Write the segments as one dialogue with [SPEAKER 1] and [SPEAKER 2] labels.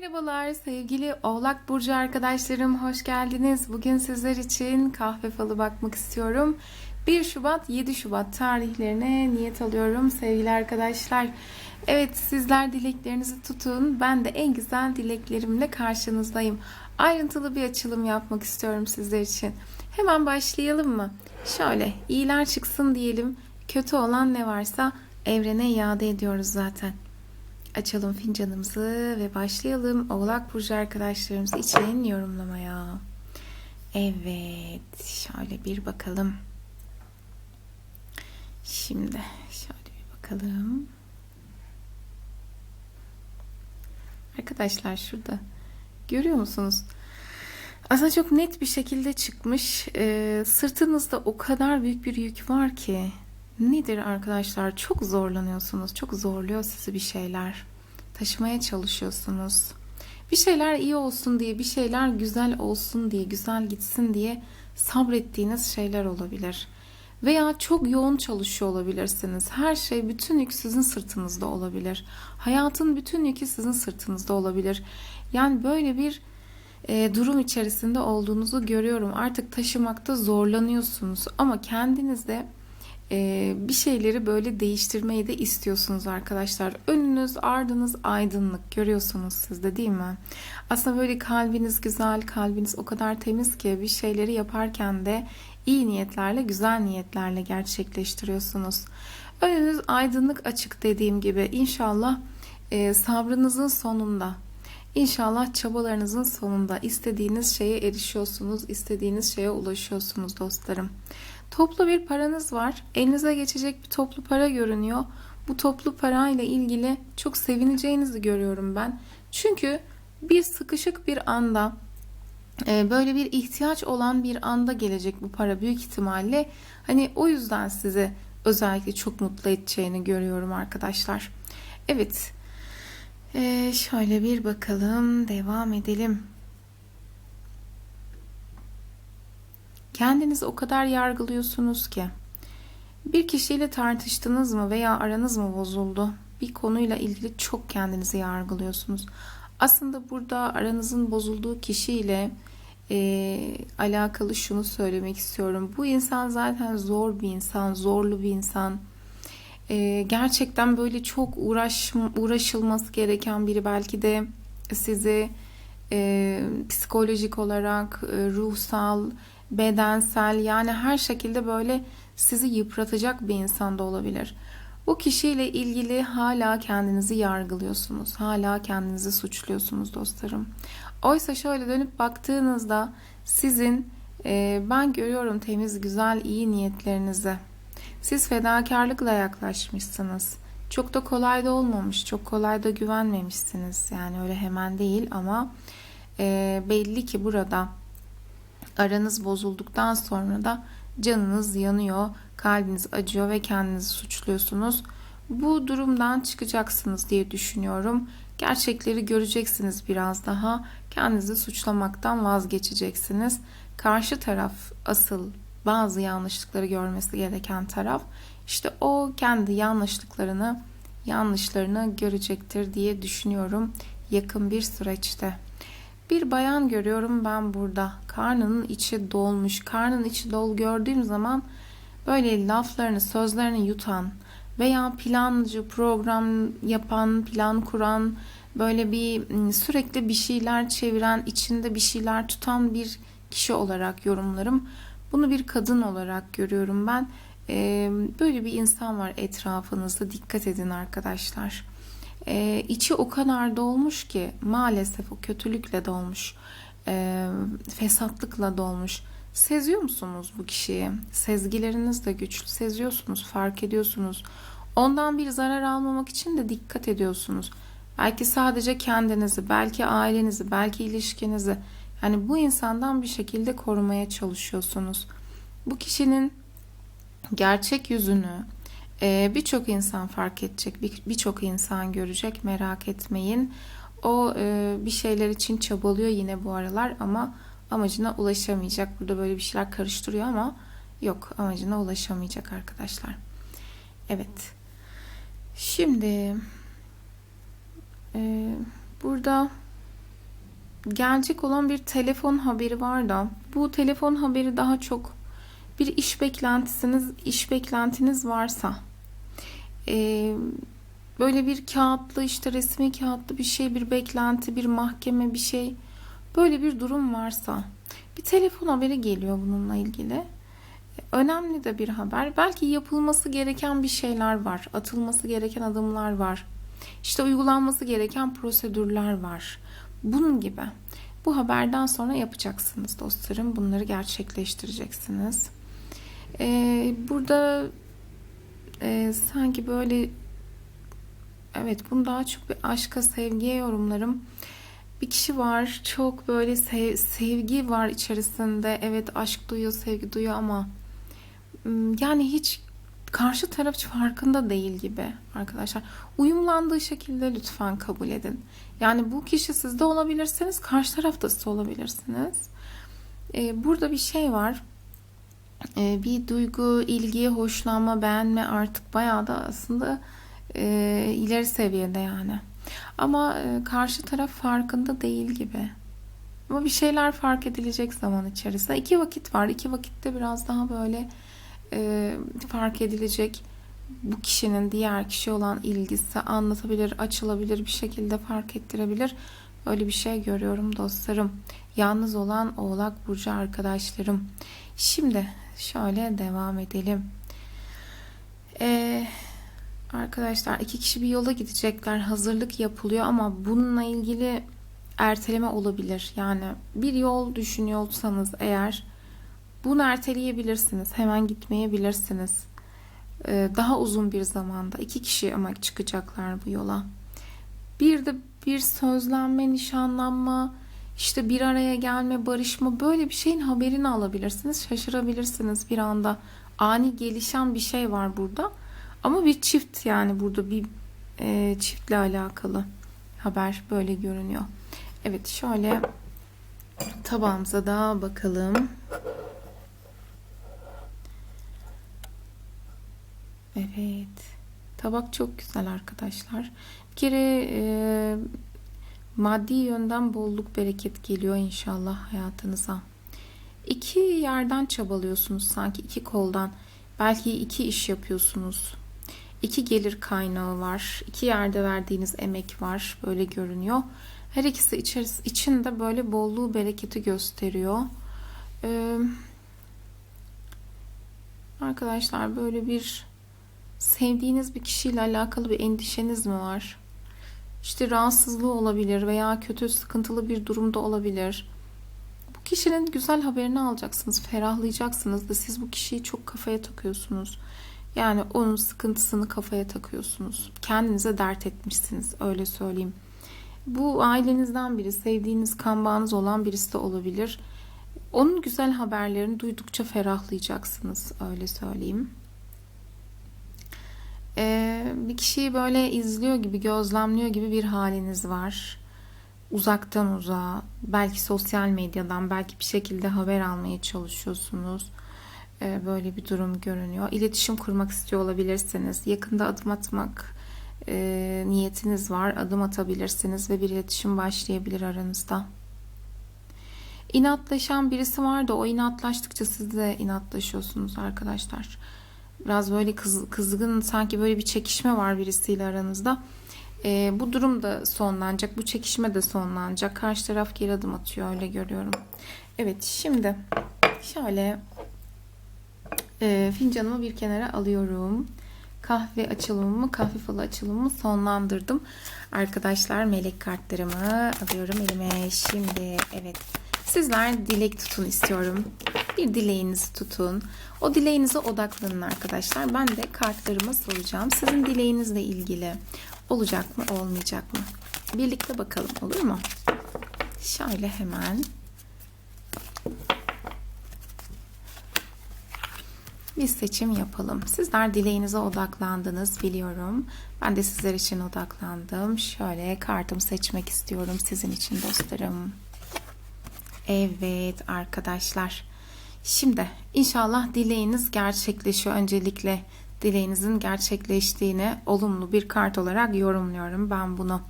[SPEAKER 1] Merhabalar sevgili Oğlak Burcu arkadaşlarım hoş geldiniz. Bugün sizler için kahve falı bakmak istiyorum. 1 Şubat 7 Şubat tarihlerine niyet alıyorum sevgili arkadaşlar. Evet sizler dileklerinizi tutun. Ben de en güzel dileklerimle karşınızdayım. Ayrıntılı bir açılım yapmak istiyorum sizler için. Hemen başlayalım mı? Şöyle iyiler çıksın diyelim. Kötü olan ne varsa evrene iade ediyoruz zaten. Açalım fincanımızı ve başlayalım Oğlak Burcu arkadaşlarımız için yorumlamaya. Evet, şöyle bir bakalım. Şimdi şöyle bir bakalım. Arkadaşlar şurada görüyor musunuz? Aslında çok net bir şekilde çıkmış. Ee, sırtınızda o kadar büyük bir yük var ki Nedir arkadaşlar? Çok zorlanıyorsunuz. Çok zorluyor sizi bir şeyler. Taşımaya çalışıyorsunuz. Bir şeyler iyi olsun diye, bir şeyler güzel olsun diye, güzel gitsin diye sabrettiğiniz şeyler olabilir. Veya çok yoğun çalışıyor olabilirsiniz. Her şey, bütün yük sizin sırtınızda olabilir. Hayatın bütün yükü sizin sırtınızda olabilir. Yani böyle bir e, durum içerisinde olduğunuzu görüyorum. Artık taşımakta zorlanıyorsunuz ama kendinizde e, bir şeyleri böyle değiştirmeyi de istiyorsunuz arkadaşlar. Önünüz ardınız aydınlık görüyorsunuz siz de değil mi? Aslında böyle kalbiniz güzel, kalbiniz o kadar temiz ki bir şeyleri yaparken de iyi niyetlerle, güzel niyetlerle gerçekleştiriyorsunuz. Önünüz aydınlık açık dediğim gibi inşallah e, sabrınızın sonunda İnşallah çabalarınızın sonunda istediğiniz şeye erişiyorsunuz, istediğiniz şeye ulaşıyorsunuz dostlarım. Toplu bir paranız var. Elinize geçecek bir toplu para görünüyor. Bu toplu parayla ilgili çok sevineceğinizi görüyorum ben. Çünkü bir sıkışık bir anda e, böyle bir ihtiyaç olan bir anda gelecek bu para büyük ihtimalle. Hani o yüzden sizi özellikle çok mutlu edeceğini görüyorum arkadaşlar. Evet. Ee, şöyle bir bakalım. Devam edelim. Kendinizi o kadar yargılıyorsunuz ki. Bir kişiyle tartıştınız mı veya aranız mı bozuldu? Bir konuyla ilgili çok kendinizi yargılıyorsunuz. Aslında burada aranızın bozulduğu kişiyle e, alakalı şunu söylemek istiyorum. Bu insan zaten zor bir insan, zorlu bir insan. E, gerçekten böyle çok uğraş uğraşılması gereken biri belki de sizi e, psikolojik olarak, e, ruhsal, bedensel yani her şekilde böyle sizi yıpratacak bir insan da olabilir. Bu kişiyle ilgili hala kendinizi yargılıyorsunuz. Hala kendinizi suçluyorsunuz dostlarım. Oysa şöyle dönüp baktığınızda sizin e, ben görüyorum temiz, güzel, iyi niyetlerinizi. Siz fedakarlıkla yaklaşmışsınız. Çok da kolay da olmamış, çok kolay da güvenmemişsiniz. Yani öyle hemen değil ama e, belli ki burada aranız bozulduktan sonra da canınız yanıyor, kalbiniz acıyor ve kendinizi suçluyorsunuz. Bu durumdan çıkacaksınız diye düşünüyorum. Gerçekleri göreceksiniz biraz daha. Kendinizi suçlamaktan vazgeçeceksiniz. Karşı taraf asıl bazı yanlışlıkları görmesi gereken taraf. İşte o kendi yanlışlıklarını, yanlışlarını görecektir diye düşünüyorum yakın bir süreçte. Bir bayan görüyorum ben burada. Karnının içi dolmuş. Karnının içi dolu gördüğüm zaman böyle laflarını, sözlerini yutan veya plancı, program yapan, plan kuran, böyle bir sürekli bir şeyler çeviren, içinde bir şeyler tutan bir kişi olarak yorumlarım. Bunu bir kadın olarak görüyorum ben. Böyle bir insan var etrafınızda. Dikkat edin arkadaşlar e, içi o kadar dolmuş ki maalesef o kötülükle dolmuş, e, fesatlıkla dolmuş. Seziyor musunuz bu kişiyi? Sezgileriniz de güçlü. Seziyorsunuz, fark ediyorsunuz. Ondan bir zarar almamak için de dikkat ediyorsunuz. Belki sadece kendinizi, belki ailenizi, belki ilişkinizi. Yani bu insandan bir şekilde korumaya çalışıyorsunuz. Bu kişinin gerçek yüzünü, ee, birçok insan fark edecek, birçok insan görecek merak etmeyin. O e, bir şeyler için çabalıyor yine bu aralar ama amacına ulaşamayacak. Burada böyle bir şeyler karıştırıyor ama yok amacına ulaşamayacak arkadaşlar. Evet. Şimdi e, burada gelecek olan bir telefon haberi var da bu telefon haberi daha çok bir iş beklentisiniz, iş beklentiniz varsa e, böyle bir kağıtlı işte resmi kağıtlı bir şey, bir beklenti, bir mahkeme bir şey böyle bir durum varsa bir telefon haberi geliyor bununla ilgili. Önemli de bir haber. Belki yapılması gereken bir şeyler var. Atılması gereken adımlar var. İşte uygulanması gereken prosedürler var. Bunun gibi. Bu haberden sonra yapacaksınız dostlarım. Bunları gerçekleştireceksiniz. Ee, burada e, sanki böyle evet bunu daha çok bir aşka sevgiye yorumlarım. Bir kişi var çok böyle sev, sevgi var içerisinde. Evet aşk duyuyor, sevgi duyuyor ama yani hiç karşı taraf farkında değil gibi arkadaşlar. Uyumlandığı şekilde lütfen kabul edin. Yani bu kişi sizde olabilirsiniz, karşı tarafta olabilirsiniz. Ee, burada bir şey var. Ee, bir duygu, ilgi, hoşlanma, beğenme artık bayağı da aslında e, ileri seviyede yani. Ama e, karşı taraf farkında değil gibi. Ama bir şeyler fark edilecek zaman içerisinde. İki vakit var. İki vakitte biraz daha böyle e, fark edilecek bu kişinin diğer kişi olan ilgisi anlatabilir, açılabilir bir şekilde fark ettirebilir. Öyle bir şey görüyorum dostlarım. Yalnız olan Oğlak Burcu arkadaşlarım. Şimdi şöyle devam edelim. Ee, arkadaşlar iki kişi bir yola gidecekler. Hazırlık yapılıyor ama bununla ilgili erteleme olabilir. Yani bir yol düşünüyorsanız eğer bunu erteleyebilirsiniz. Hemen gitmeyebilirsiniz. Ee, daha uzun bir zamanda iki kişi ama çıkacaklar bu yola. Bir de bir sözlenme, nişanlanma, işte bir araya gelme, barışma böyle bir şeyin haberini alabilirsiniz. Şaşırabilirsiniz bir anda. Ani gelişen bir şey var burada. Ama bir çift yani burada bir e, çiftle alakalı haber böyle görünüyor. Evet şöyle tabağımıza da bakalım. Evet. Tabak çok güzel arkadaşlar. Bir kere e, maddi yönden bolluk bereket geliyor inşallah hayatınıza. İki yerden çabalıyorsunuz sanki iki koldan. Belki iki iş yapıyorsunuz. İki gelir kaynağı var. İki yerde verdiğiniz emek var. Böyle görünüyor. Her ikisi içeris içinde böyle bolluğu bereketi gösteriyor. Ee, arkadaşlar böyle bir sevdiğiniz bir kişiyle alakalı bir endişeniz mi var? İşte rahatsızlığı olabilir veya kötü sıkıntılı bir durumda olabilir. Bu kişinin güzel haberini alacaksınız, ferahlayacaksınız da siz bu kişiyi çok kafaya takıyorsunuz. Yani onun sıkıntısını kafaya takıyorsunuz. Kendinize dert etmişsiniz öyle söyleyeyim. Bu ailenizden biri, sevdiğiniz kan bağınız olan birisi de olabilir. Onun güzel haberlerini duydukça ferahlayacaksınız öyle söyleyeyim. Ee, bir kişiyi böyle izliyor gibi, gözlemliyor gibi bir haliniz var. Uzaktan uzağa, belki sosyal medyadan, belki bir şekilde haber almaya çalışıyorsunuz. Ee, böyle bir durum görünüyor. İletişim kurmak istiyor olabilirsiniz. Yakında adım atmak e, niyetiniz var. Adım atabilirsiniz ve bir iletişim başlayabilir aranızda. İnatlaşan birisi var da o inatlaştıkça siz de inatlaşıyorsunuz arkadaşlar. Biraz böyle kız, kızgın sanki böyle bir çekişme var birisiyle aranızda. E, bu durum da sonlanacak. Bu çekişme de sonlanacak. Karşı taraf geri adım atıyor öyle görüyorum. Evet şimdi şöyle e, fincanımı bir kenara alıyorum. Kahve açılımımı, kahve falı açılımımı sonlandırdım. Arkadaşlar melek kartlarımı alıyorum elime. Şimdi evet sizler dilek tutun istiyorum. Bir dileğinizi tutun. O dileğinize odaklanın arkadaşlar. Ben de kartlarıma soracağım. Sizin dileğinizle ilgili olacak mı olmayacak mı? Birlikte bakalım olur mu? Şöyle hemen bir seçim yapalım. Sizler dileğinize odaklandınız biliyorum. Ben de sizler için odaklandım. Şöyle kartımı seçmek istiyorum sizin için dostlarım. Evet arkadaşlar. Şimdi inşallah dileğiniz gerçekleşiyor. Öncelikle dileğinizin gerçekleştiğini olumlu bir kart olarak yorumluyorum ben bunu.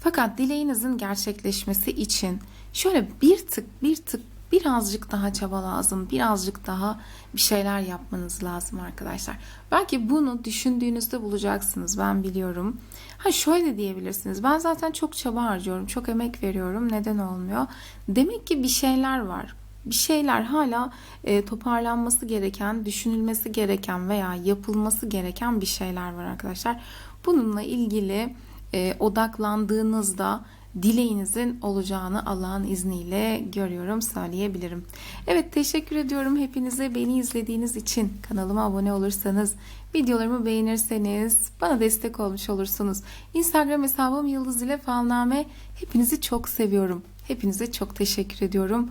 [SPEAKER 1] Fakat dileğinizin gerçekleşmesi için şöyle bir tık bir tık birazcık daha çaba lazım. Birazcık daha bir şeyler yapmanız lazım arkadaşlar. Belki bunu düşündüğünüzde bulacaksınız. Ben biliyorum. Ha şöyle diyebilirsiniz. Ben zaten çok çaba harcıyorum. Çok emek veriyorum. Neden olmuyor? Demek ki bir şeyler var. Bir şeyler hala e, toparlanması gereken, düşünülmesi gereken veya yapılması gereken bir şeyler var arkadaşlar. Bununla ilgili e, odaklandığınızda dileğinizin olacağını Allah'ın izniyle görüyorum söyleyebilirim. Evet teşekkür ediyorum hepinize beni izlediğiniz için kanalıma abone olursanız videolarımı beğenirseniz bana destek olmuş olursunuz. Instagram hesabım Yıldız ile Falname hepinizi çok seviyorum. Hepinize çok teşekkür ediyorum.